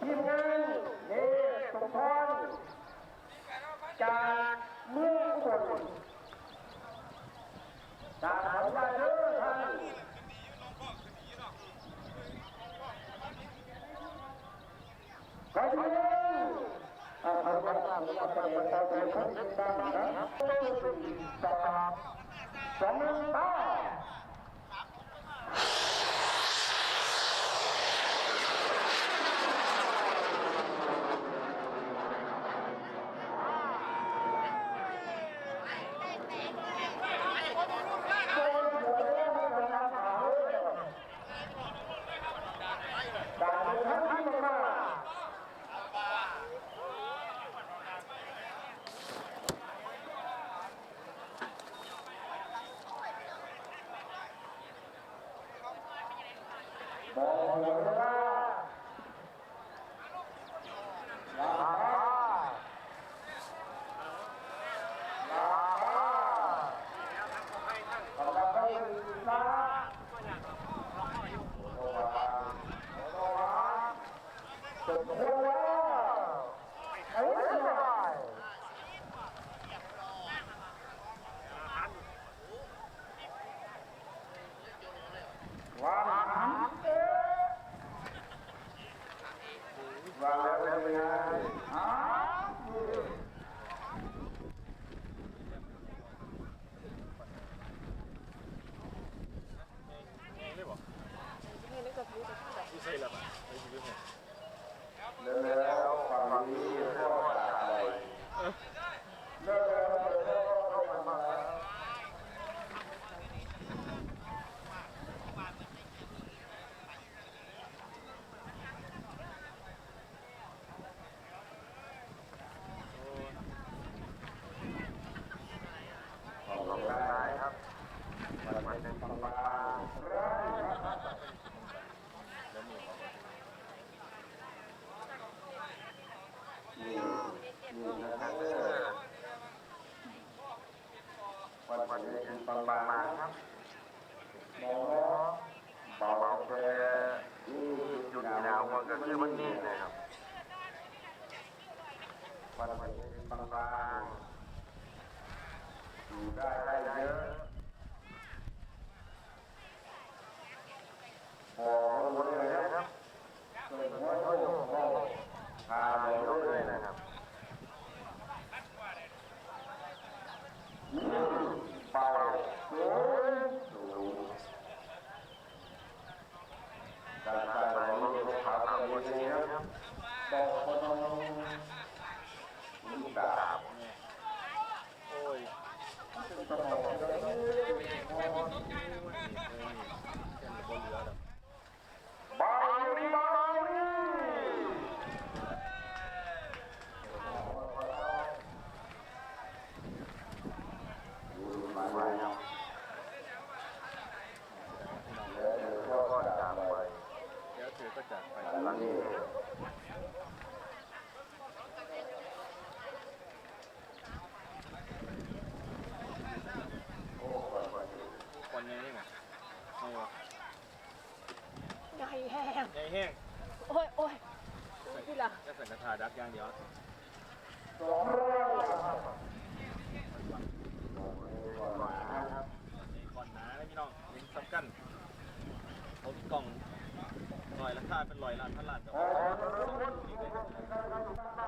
ทีมงานเนสมพรจากเมืองอุบลจากขอได้เด้อท่านขอที่นี่อาภาพตามมาเป็นต่อไปครับตามนะครับจากสองหนึ่งตาการนทางที่มา บอกเลยว่าราคาราคาขอบคุณนะ สุดหัวไอ้เจ้าวางหันเอ๊ะ วางแล้วเป็นไงฮะแล้วไงฝั่งนี้ก็ตัดเลยแล้วแล้วก็มา ออกกำลังกายครับ มันไม่เป็นปังปังร้าครับนี่นี่นะครับเออวันวันนี้เป็นปังปังครับหมอบอกแค่จุดดาวมันก็คือวันนี้นะครับวันวันนี้เป็นปังปังอยู่ได้ได้เยอะ พอหมดเลยนะครับเปิดหัวโยกพาไปเรื่อยๆนะครับเบาสูงสูงการการไปนี่ขาทำดีๆครับบอกคนมีดาบ โอ้ย สมอง แค่นี้บนเรือแล้ว บางนีบางนีมาแล้วแล้วก็จากไป แล้วเธอก็ จากไปหลังนี้โอ้โหคนยังไงไม่วะใหญ่แห้งใหญ่แห้งโอ้ยโอ้ยพี่ล่ะจะใส่กระถาดักอย่างเดียวสองร้อยครับก่อนหนาเลยพี่น้องเห็นสำคัญผมกล่อง ลอยราคาเป็นลอยล้านพันล้านแต่ว่านี่เลย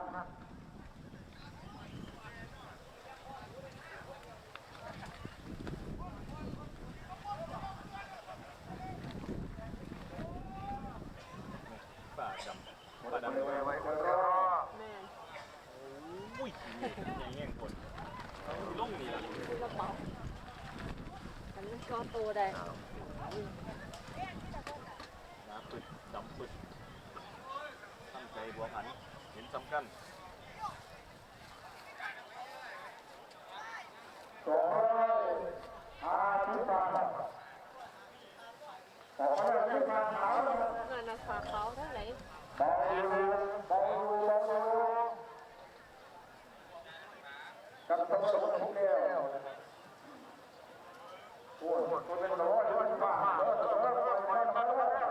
ป่าดำป่าดำด้วยไว้ก็รอแม่นอุ้ยใหญ่แห้งคนล่งนี่ละซื้อกระเป๋าอันนี้ก็โตได้น้ำ ปึดดำปึดตั้งใจบัวผัน เห็นสำคัญสองร้อยห้าสิบบาทขอให้ได้มาขาวนะครับงานราคาเขาเท่าไหร่บอลลูบอลลูบอลลูกับตัวทุกแก้วโอ้ยคนเป็นร้อยคนบ้าเออเออเออเออเออ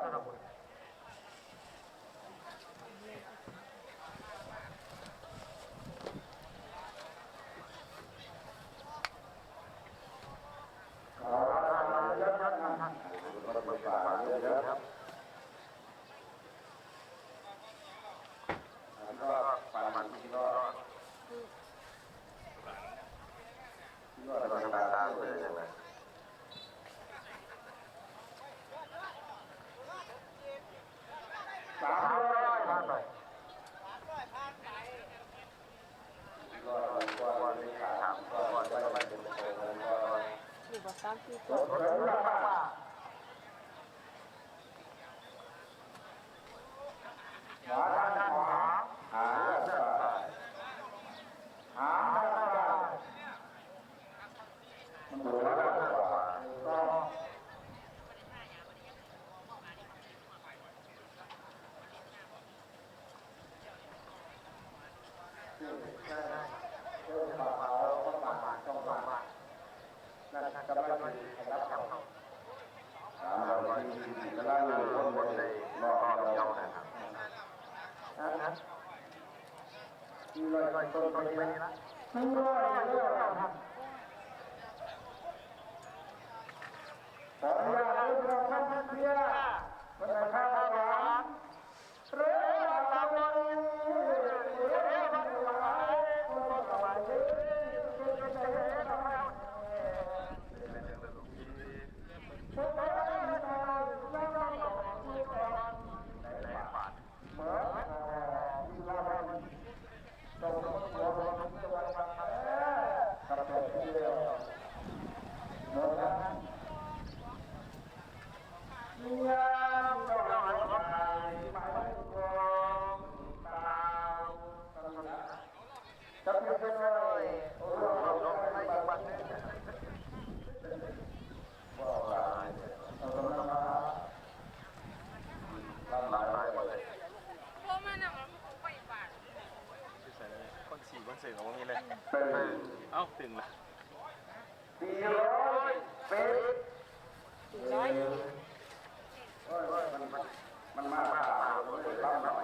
ามสี่ ร ตัว ถเสริมราคาหมาด้านขวาหาด้านซ้ายหาด้านซ้ายมันดูแล้วด้านขวาก็ สามร้อยสี่สิบก็ได้อยู่คนบนในรอบเดียวนะครับมีร อยต้นต้นนี้นะมีรอยเยอะครับขออนุญาตให้เราท่านเพียรมันจะเข้ามาหวานเรื่องราวเรื่องเรื่องมันหวานมันหวานเรื่องเรื่องเรื่องจะเป็นยังไงโอ้โหเราไม่ได้บัตรเนี่ยว่าอะไรเราต้องมาทำลายหมดเลย พวกมันอะมันไปบาท ที่ใส่เลยคน สี่คนเสียงของมีเลยเป็นเอ้าตึงละสี่ร้อยเป็นสี่ร้อยมันมันมากมากมันมาก